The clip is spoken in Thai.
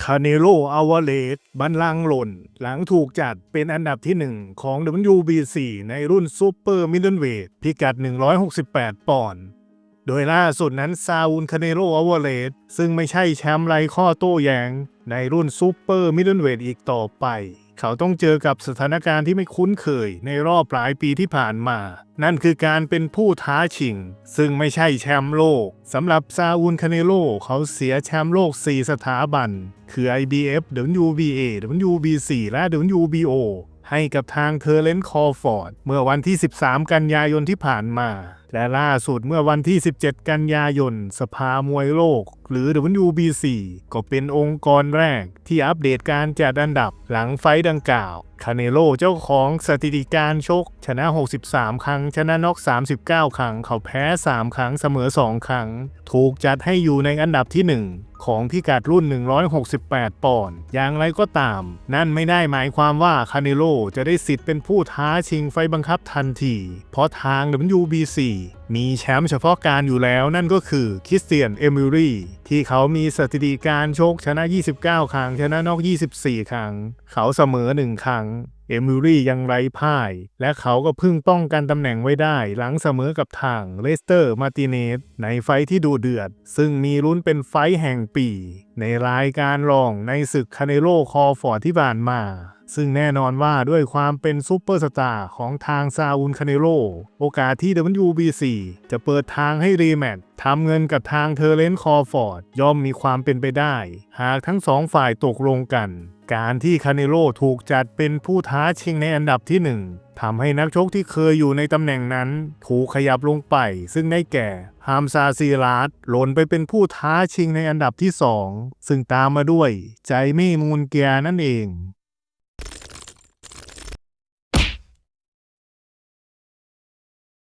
คาเนโลอาวาเลสบันลังหล่น หลังถูกจัดเป็นอันดับที่ 1 ของ WBC ในรุ่นซูเปอร์มิดเดิลเวทพิกัด 168 ปอนด์โดยล่าสุดนั้นซาอูลคาเนโลอาวาเลสซึ่งไม่ใช่แชมป์ไรข้อโต้แย้งในรุ่นซูเปอร์มิดเดิลเวทอีกต่อไป เขาต้องเจอกับสถานการณ์ที่ไม่คุ้นเคยในรอบหลายปีที่ผ่านมา นั่นคือการเป็นผู้ท้าชิง ซึ่งไม่ใช่แชมป์โลกสำหรับซาอูลคาเนโลเขาเสียแชมป์โลก 4 สถาบัน คือ IBF WBA WBC และ WBO ให้กับทางเทอร์เลนคอร์ฟอร์ด เมื่อวันที่ 13 กันยายนที่ผ่านมา และล่าสุดเมื่อวันที่ 17 กันยายน สภามวยโลก หรือ WBC ก็เป็นองค์กรแรกที่อัปเดตการจัดอันดับหลังไฟดังกล่าว คาเนโลเจ้าของสถิติการชก ชนะ 63 ครั้ง ชนะน็อก 39 ครั้ง เขาแพ้ 3 ครั้งเสมอ 2 ครั้ง ถูกจัดให้อยู่ในอันดับที่ 1 ของพิกัดรุ่น 168 ปอนด์ อย่างไรก็ตาม นั่นไม่ได้หมายความว่าคาเนโลจะได้สิทธิ์เป็นผู้ท้าชิงไฟบังคับทันที เพราะทาง WBC มีแชมป์เฉพาะการอยู่แล้วนั่นก็คือคริสเตียนเอมิรีที่เขามีสถิติการชกชนะ 29 ครั้ง ชนะนอก 24 ครั้ง เขาเสมอ 1 ครั้งเอมิรี่ยังไร้พ่าย และเขาก็เพิ่งป้องกันตำแหน่งไว้ได้ หลังเสมอกับทางเลสเตอร์มาร์ติเนสในไฟที่ดูเดือด ซึ่งมีลุ้นเป็นไฟแห่งปี ในรายการรองในศึกคาเนโลคอฟอร์ดที่ผ่านมา ซึ่งแน่นอนว่าด้วยความเป็นซูเปอร์สตาร์ของทางซาอุลคาเนโลโอกาสที่ WBC จะเปิดทางให้รีแมตช์ทำเงินกับทางเทอร์เลนคอฟอร์ดย่อมมีความเป็นไปได้ หากทั้งสองฝ่ายตกลงกัน การที่คาเนโลถูกจัดเป็นผู้ท้าชิงในอันดับที่หนึ่งทำให้นักชกที่เคยอยู่ในตำแหน่งนั้น ถูกขยับลงไป ซึ่งได้แก่ฮามซาซีรัสหล่นไปเป็นผู้ท้าชิงในอันดับที่สองซึ่งตามมาด้วย ใจเม่มูนเกียนั่นเอง